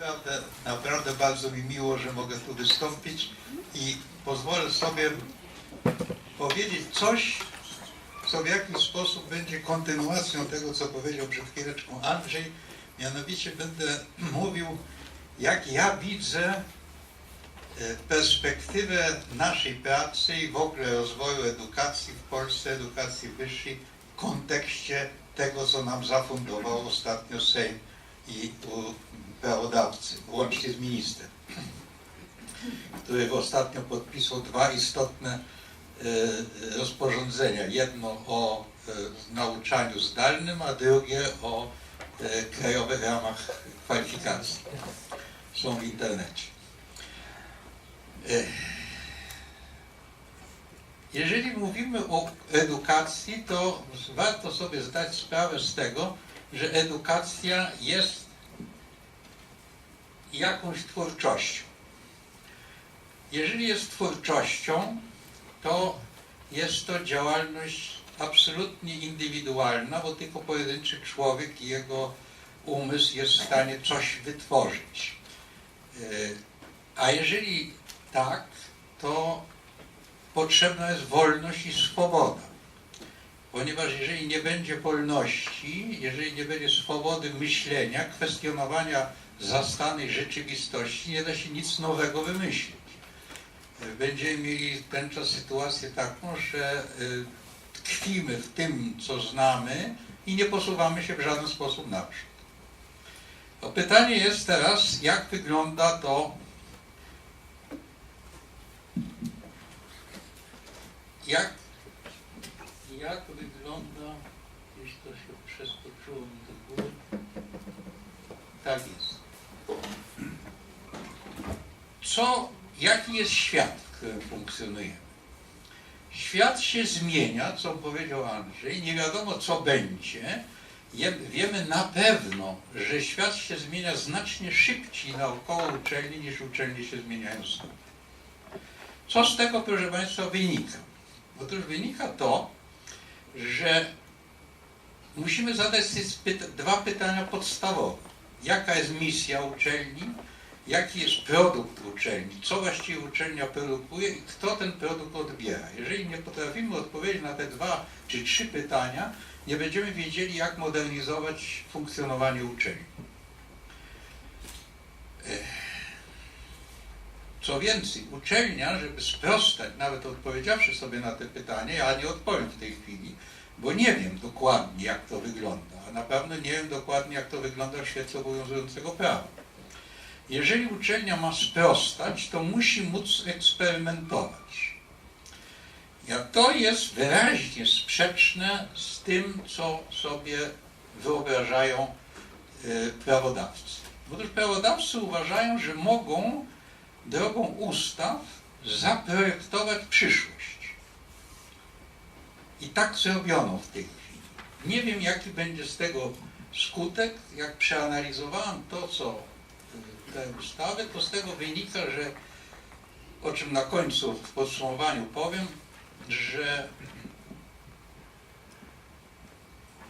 Naprawdę, naprawdę bardzo mi miło, że mogę tu wystąpić i pozwolę sobie powiedzieć coś, co w jakiś sposób będzie kontynuacją tego, co powiedział przed chwileczką Andrzej. Mianowicie będę mówił, jak ja widzę e, perspektywę naszej pracy i w ogóle rozwoju edukacji w Polsce, edukacji wyższej w kontekście tego, co nam zafundował ostatnio Sejm i prawodawcy, łącznie z ministrem, który ostatnio podpisał dwa istotne e, rozporządzenia. Jedno o e, nauczaniu zdalnym, a drugie o e, krajowych ramach kwalifikacji. Są w internecie. Jeżeli mówimy o edukacji, to warto sobie zdać sprawę z tego, że edukacja jest jakąś twórczością. Jeżeli jest twórczością, to jest to działalność absolutnie indywidualna, bo tylko pojedynczy człowiek i jego umysł jest w stanie coś wytworzyć. E, A jeżeli tak, to potrzebna jest wolność i swoboda. Ponieważ jeżeli nie będzie wolności, jeżeli nie będzie swobody myślenia, kwestionowania zastanej rzeczywistości, nie da się nic nowego wymyślić. Będziemy mieli tęczą sytuację taką, że y, tkwimy w tym, co znamy i nie posuwamy się w żaden sposób naprzód. To pytanie jest teraz, jak wygląda to jak, jak wygląda, gdzieś to się przeskoczyło mi do góry. Tak jest. Co, jaki jest świat, w którym funkcjonujemy? Świat się zmienia, co powiedział Andrzej, nie wiadomo co będzie. Wiemy na pewno, że świat się zmienia znacznie szybciej naokoło uczelni niż uczelnie się zmieniają same. Co z tego, proszę Państwa, wynika? Otóż wynika to, że musimy zadać sobie dwa pytania podstawowe. Jaka jest misja uczelni? Jaki jest produkt uczelni? Co właściwie uczelnia produkuje i kto ten produkt odbiera? Jeżeli nie potrafimy odpowiedzieć na te dwa czy trzy pytania, nie będziemy wiedzieli, jak modernizować funkcjonowanie uczelni. Co więcej, uczelnia, żeby sprostać, nawet odpowiedziawszy sobie na te pytania, ja nie odpowiem w tej chwili, bo nie wiem dokładnie, jak to wygląda, a na pewno nie wiem dokładnie, jak to wygląda w świetle obowiązującego prawa. Jeżeli uczelnia ma sprostać, to musi móc eksperymentować. Ja, to jest wyraźnie sprzeczne z tym, co sobie wyobrażają y, prawodawcy. Otóż prawodawcy uważają, że mogą drogą ustaw zaprojektować przyszłość. I tak zrobiono w tej chwili. Nie wiem, jaki będzie z tego skutek. Jak przeanalizowałem to, co y, te ustawy, to z tego wynika, że o czym na końcu w podsumowaniu powiem, że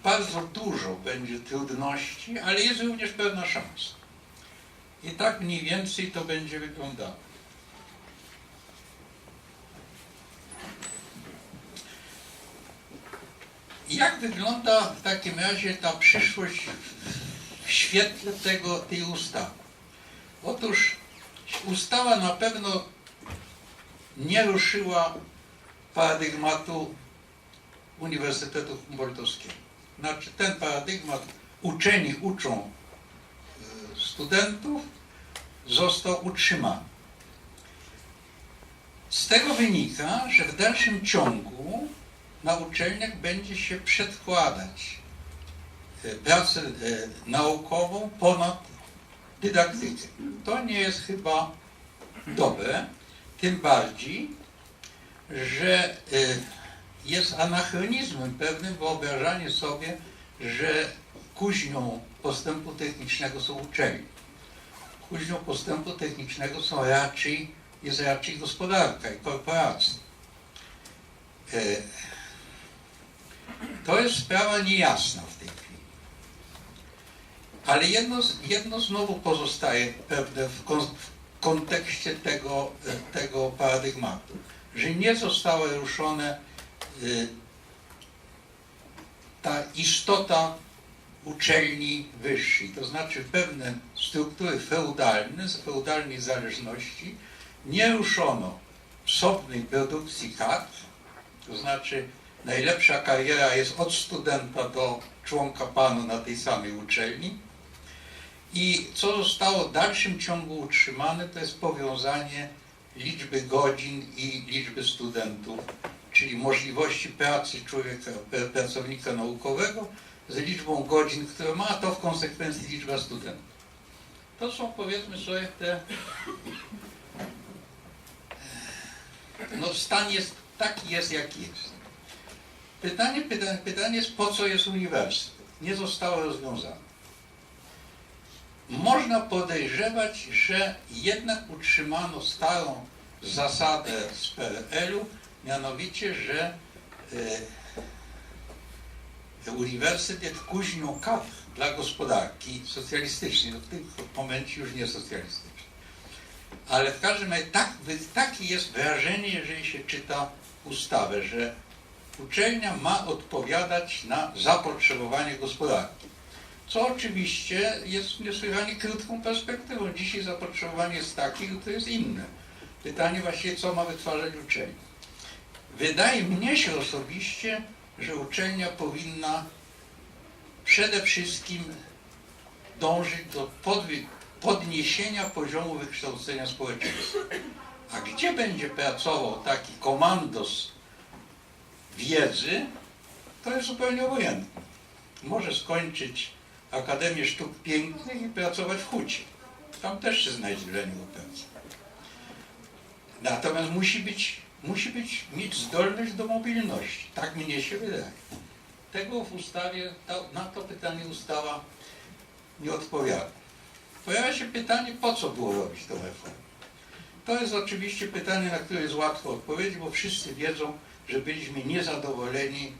bardzo dużo będzie trudności, ale jest również pewna szansa. I tak mniej więcej to będzie wyglądało. Jak wygląda w takim razie ta przyszłość w świetle tego, tej ustawy? Otóż ustawa na pewno nie ruszyła paradygmatu Uniwersytetu Humboldtowskiego. Znaczy ten paradygmat uczeni uczą y, studentów został utrzymany. Z tego wynika, że w dalszym ciągu na uczelniach będzie się przedkładać e, pracę e, naukową ponad dydaktykę. To nie jest chyba dobre, tym bardziej, że e, jest anachronizmem pewnym wyobrażanie sobie, że kuźnią postępu technicznego są uczelnie. Kuźnią postępu technicznego są raczej, jest raczej gospodarka i korporacje. To jest sprawa niejasna w tej chwili. Ale jedno, jedno znowu pozostaje pewne w, kon, w kontekście tego, e, tego paradygmatu, że nie została ruszone y, ta istota uczelni wyższej, to znaczy pewne struktury feudalne, z feudalnej zależności nie ruszono wsobnej produkcji kadr, to znaczy najlepsza kariera jest od studenta do członka panu na tej samej uczelni. I co zostało w dalszym ciągu utrzymane, to jest powiązanie liczby godzin i liczby studentów, czyli możliwości pracy człowieka, pracownika naukowego z liczbą godzin, które ma, a to w konsekwencji liczba studentów. To są powiedzmy sobie te. No stan jest taki jest jaki jest. Pytanie, pytanie, pytanie jest po co jest uniwersytet? Nie zostało rozwiązane. Można podejrzewać, że jednak utrzymano starą zasadę z PRL-u, mianowicie, że e, uniwersytet kuźnią kadr dla gospodarki socjalistycznej, no w tym momencie już nie socjalistycznej. Ale w każdym razie tak, jest wrażenie, jeżeli się czyta ustawę, że uczelnia ma odpowiadać na zapotrzebowanie gospodarki. Co oczywiście jest niesłychanie krótką perspektywą. Dzisiaj zapotrzebowanie jest takie, jutro jest inne. Pytanie właściwie, co ma wytwarzać uczelnia. Wydaje mnie się osobiście, że uczelnia powinna przede wszystkim dążyć do podniesienia poziomu wykształcenia społeczeństwa. A gdzie będzie pracował taki komandos wiedzy, to jest zupełnie obojętne. Może skończyć Akademię Sztuk Pięknych i pracować w Hucie. Tam też się znajdzie niego praca. Natomiast musi być, musi być, mieć zdolność do mobilności. Tak mnie się wydaje. Tego w ustawie, ta- na to pytanie ustawa nie odpowiada. Pojawia się pytanie, po co było robić tę reformę? To jest oczywiście pytanie, na które jest łatwo odpowiedzieć, bo wszyscy wiedzą, że byliśmy niezadowoleni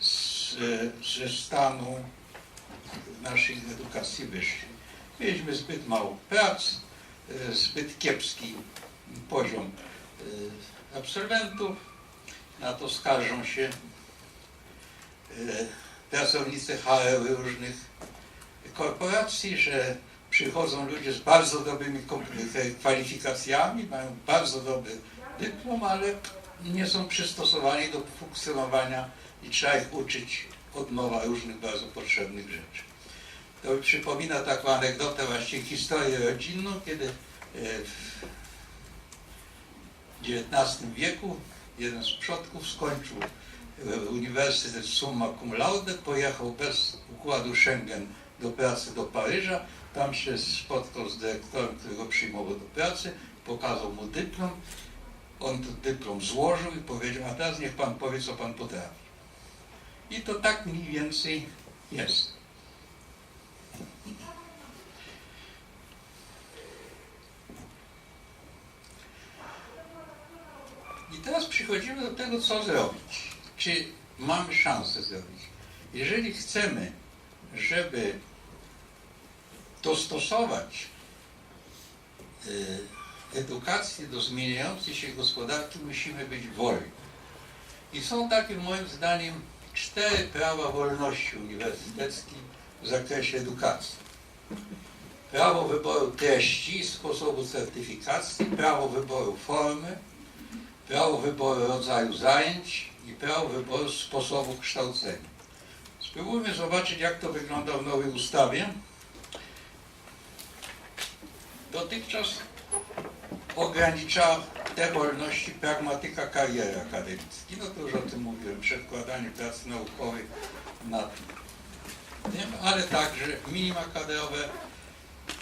z, e, ze stanu naszej edukacji wyższej. Mieliśmy zbyt mało prac, e, zbyt kiepski poziom e, absolwentów. Na to skarżą się pracownicy HR różnych korporacji, że przychodzą ludzie z bardzo dobrymi kwalifikacjami, mają bardzo dobry dyplom, ale nie są przystosowani do funkcjonowania i trzeba ich uczyć od nowa różnych bardzo potrzebnych rzeczy. To mi przypomina taką anegdotę, właściwie historię rodzinną, kiedy e, w XIX wieku jeden z przodków skończył e, uniwersytet summa cum laude, pojechał bez układu Schengen do pracy do Paryża, tam się spotkał z dyrektorem, którego przyjmował do pracy, pokazał mu dyplom, on ten dyplom złożył i powiedział, a teraz niech pan powie, co pan potrafi. I to tak mniej więcej jest. I teraz przechodzimy do tego, co zrobić. Czy mamy szansę zrobić? Jeżeli chcemy, żeby dostosować y, edukację do zmieniającej się gospodarki, musimy być wolni. I są takie, moim zdaniem, cztery prawa wolności uniwersyteckiej w zakresie edukacji. Prawo wyboru treści sposobu certyfikacji, prawo wyboru formy, prawo wyboru rodzaju zajęć i prawo wyboru sposobu kształcenia. Spróbujmy zobaczyć, jak to wygląda w nowej ustawie. Dotychczas ograniczała te wolności pragmatyka kariery akademickiej. No to już o tym mówiłem, przedkładanie pracy naukowej na tym, ale także minima kadrowe,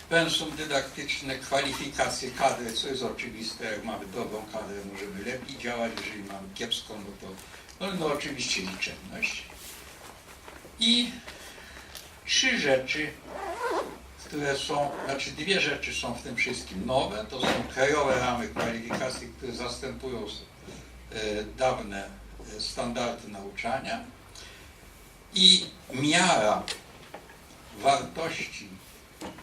pensum dydaktyczne, kwalifikacje kadry, co jest oczywiste, jak mamy dobrą kadrę, możemy lepiej działać, jeżeli mamy kiepską, no to no, no oczywiście liczebność. I trzy rzeczy, które są, znaczy dwie rzeczy są w tym wszystkim nowe, to są krajowe ramy kwalifikacji, które zastępują e, dawne e, standardy nauczania i miara wartości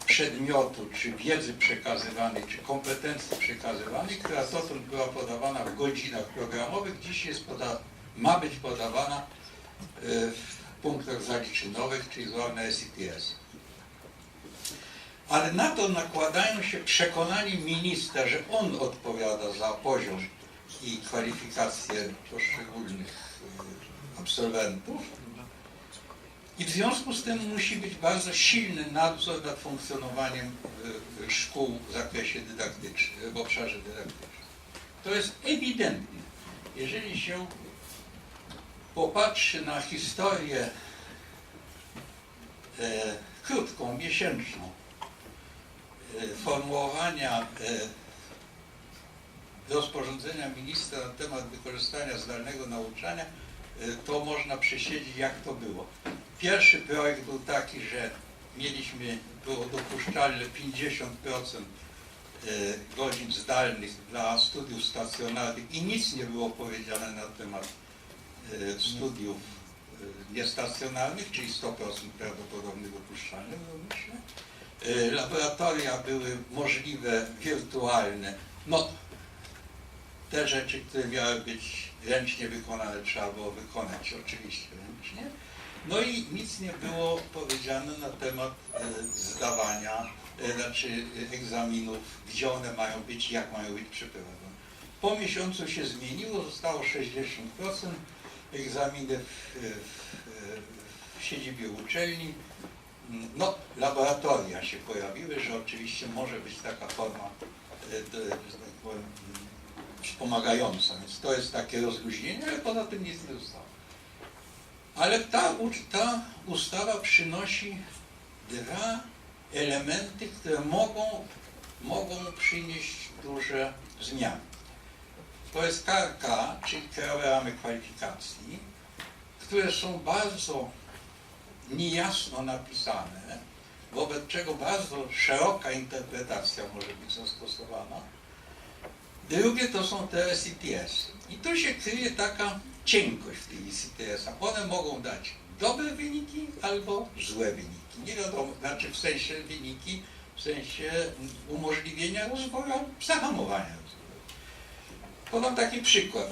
przedmiotu, czy wiedzy przekazywanej, czy kompetencji przekazywanej, która dotąd była podawana w godzinach programowych, dziś jest poda ma być podawana e, w punktach zaliczynowych, czyli zwane SITS. Ale na to nakładają się przekonani ministra, że on odpowiada za poziom i kwalifikacje poszczególnych e, absolwentów. I w związku z tym musi być bardzo silny nadzór nad funkcjonowaniem e, e, szkół w zakresie dydaktycznym, w obszarze dydaktycznym. To jest ewidentne. Jeżeli się popatrzy na historię e, krótką, miesięczną, formułowania e, rozporządzenia ministra na temat wykorzystania zdalnego nauczania, e, to można przesiedzieć, jak to było. Pierwszy projekt był taki, że mieliśmy, było dopuszczalne 50% e, godzin zdalnych dla studiów stacjonarnych i nic nie było powiedziane na temat e, studiów e, niestacjonarnych, czyli 100% prawdopodobnie dopuszczalne, no myślę. E, Laboratoria były możliwe, wirtualne. No, te rzeczy, które miały być ręcznie wykonane, trzeba było wykonać oczywiście ręcznie. No i nic nie było powiedziane na temat e, zdawania, e, znaczy egzaminów, gdzie one mają być, jak mają być przeprowadzone. Po miesiącu się zmieniło, zostało 60% egzaminy w, w, w siedzibie uczelni. No, laboratoria się pojawiły, że oczywiście może być taka forma, e, że tak wspomagająca, więc to jest takie rozluźnienie, ale poza tym nic nie zostało. Ale ta, ta ustawa przynosi dwa elementy, które mogą, mogą przynieść duże zmiany. To jest KRK, czyli Krajowe Ramy Kwalifikacji, które są bardzo niejasno napisane, wobec czego bardzo szeroka interpretacja może być zastosowana. Drugie to są te SITS. I tu się kryje taka cienkość w tych SITS-ach. One mogą dać dobre wyniki albo złe wyniki. Nie wiadomo, znaczy w sensie wyniki, w sensie umożliwienia rozwoju, zahamowania rozwoju. Podam taki przykład.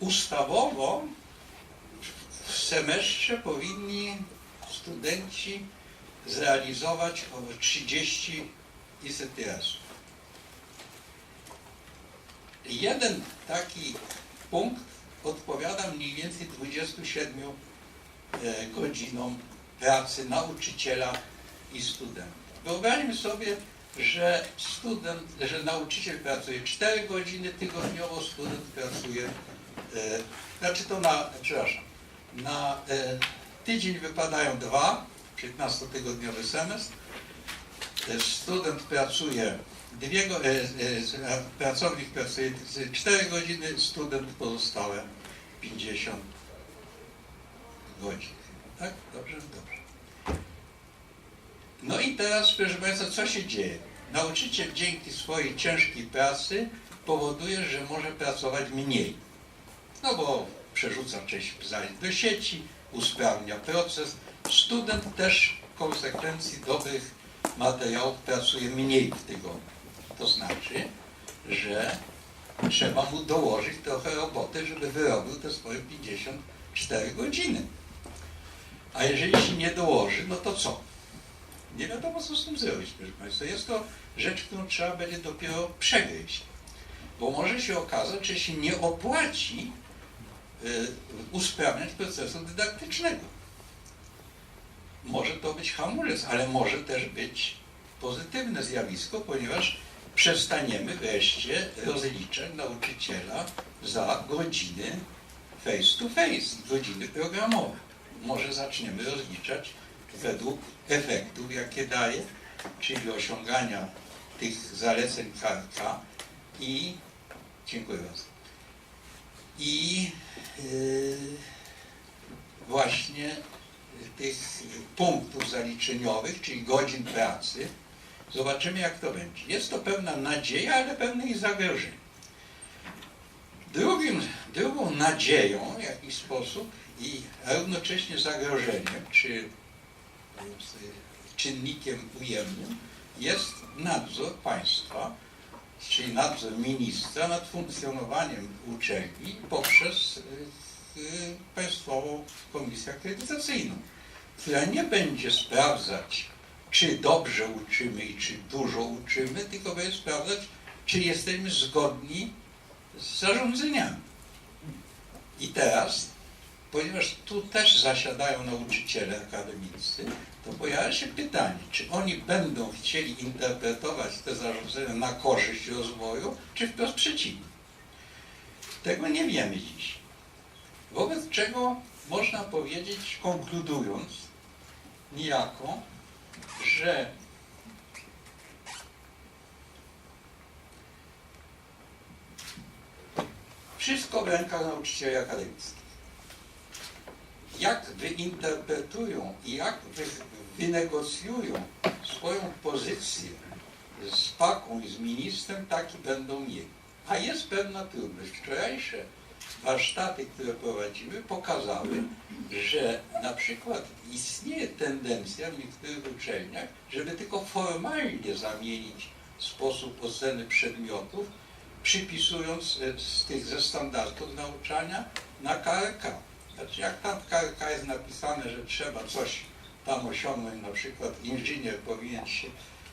Ustawowo w semestrze powinni studenci zrealizować około 30 ICTS-ów. Jeden taki punkt odpowiada mniej więcej 27 e, godzinom pracy nauczyciela i studenta. Wyobraźmy sobie, że student, że nauczyciel pracuje 4 godziny tygodniowo, student pracuje, e, znaczy to na, przepraszam, na e, tydzień wypadają dwa, 15-tygodniowy semestr. E, Student pracuje dwie, go- e, e, pracownik pracuje 4 godziny, student pozostałe 50 godzin. Tak? Dobrze? Dobrze. No i teraz, proszę Państwa, co się dzieje? Nauczyciel dzięki swojej ciężkiej pracy powoduje, że może pracować mniej. No bo przerzuca część zajęć do sieci, usprawnia proces. Student też w konsekwencji dobrych materiałów pracuje mniej w tygodniu. To znaczy, że trzeba mu dołożyć trochę roboty, żeby wyrobił te swoje 54 godziny. A jeżeli się nie dołoży, no to co? Nie wiadomo, co z tym zrobić, proszę Państwa. Jest to rzecz, którą trzeba będzie dopiero przegryźć. Bo może się okazać, że się nie opłaci usprawniać procesu dydaktycznego. Może to być hamulec, ale może też być pozytywne zjawisko, ponieważ przestaniemy wreszcie rozliczać nauczyciela za godziny face to face, godziny programowe. Może zaczniemy rozliczać według efektów, jakie daje, czyli osiągania tych zaleceń KRK i dziękuję bardzo. I właśnie tych punktów zaliczeniowych, czyli godzin pracy. Zobaczymy, jak to będzie. Jest to pewna nadzieja, ale pewne i zagrożenie. Drugim, drugą nadzieją w jakiś sposób i równocześnie zagrożeniem, czy czynnikiem ujemnym jest nadzór państwa, czyli nadzór ministra nad funkcjonowaniem uczelni poprzez y, y, Państwową Komisję Akredytacyjną, która nie będzie sprawdzać, czy dobrze uczymy i czy dużo uczymy, tylko będzie sprawdzać, czy jesteśmy zgodni z zarządzeniami. I teraz, ponieważ tu też zasiadają nauczyciele akademiccy, to pojawia się pytanie, czy oni będą chcieli interpretować te zarządzenia na korzyść rozwoju, czy wprost przeciwnie. Tego nie wiemy dziś. Wobec czego można powiedzieć, konkludując, niejako, że wszystko w rękach nauczycieli akademickich. Jak wyinterpretują i jak wy, wynegocjują swoją pozycję z paką i z ministrem, taki będą mieli. A jest pewna trudność. Wczorajsze warsztaty, które prowadzimy, pokazały, że na przykład istnieje tendencja w niektórych uczelniach, żeby tylko formalnie zamienić sposób oceny przedmiotów, przypisując e, z tych ze standardów nauczania na KRK. Znaczy jak tam jest napisane, że trzeba coś tam osiągnąć, na przykład inżynier powinien się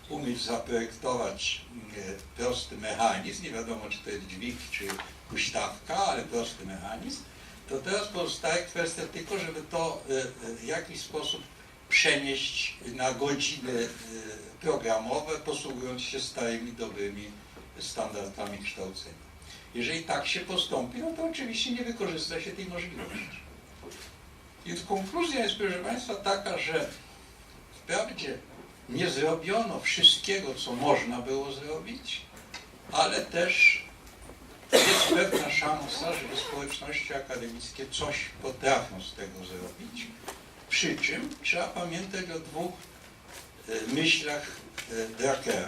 umieć zaprojektować e, prosty mechanizm, nie wiadomo czy to jest dźwig czy huśtawka, ale prosty mechanizm, to teraz pozostaje kwestia tylko, żeby to e, e, w jakiś sposób przenieść na godziny programowe, posługując się starymi, dobrymi standardami kształcenia. Jeżeli tak się postąpi, no to oczywiście nie wykorzysta się tej możliwości. Więc konkluzja jest, proszę Państwa, taka, że wprawdzie nie zrobiono wszystkiego, co można było zrobić, ale też jest pewna szansa, że społeczności akademickie coś potrafią z tego zrobić. Przy czym trzeba pamiętać o dwóch e, myślach e, Drakera,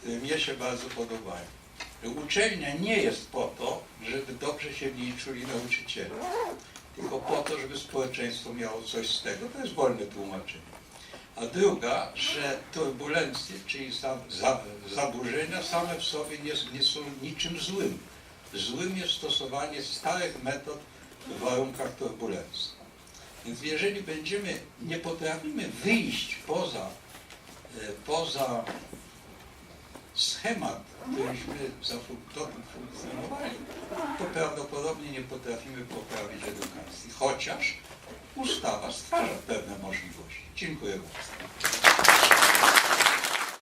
które mnie się bardzo podobają. Że uczelnia nie jest po to, żeby dobrze się w niej czuli nauczyciele, tylko po to, żeby społeczeństwo miało coś z tego. To jest wolne tłumaczenie. A druga, że turbulencje, czyli za, za, zaburzenia same w sobie nie, nie są niczym złym. Złym jest stosowanie starych metod w warunkach turbulencji. Więc jeżeli będziemy, nie potrafimy wyjść poza, e, poza schemat, któryśmy za fun- funkcjonowali, to prawdopodobnie nie potrafimy poprawić edukacji. Chociaż ustawa stwarza pewne możliwości. Dziękuję bardzo.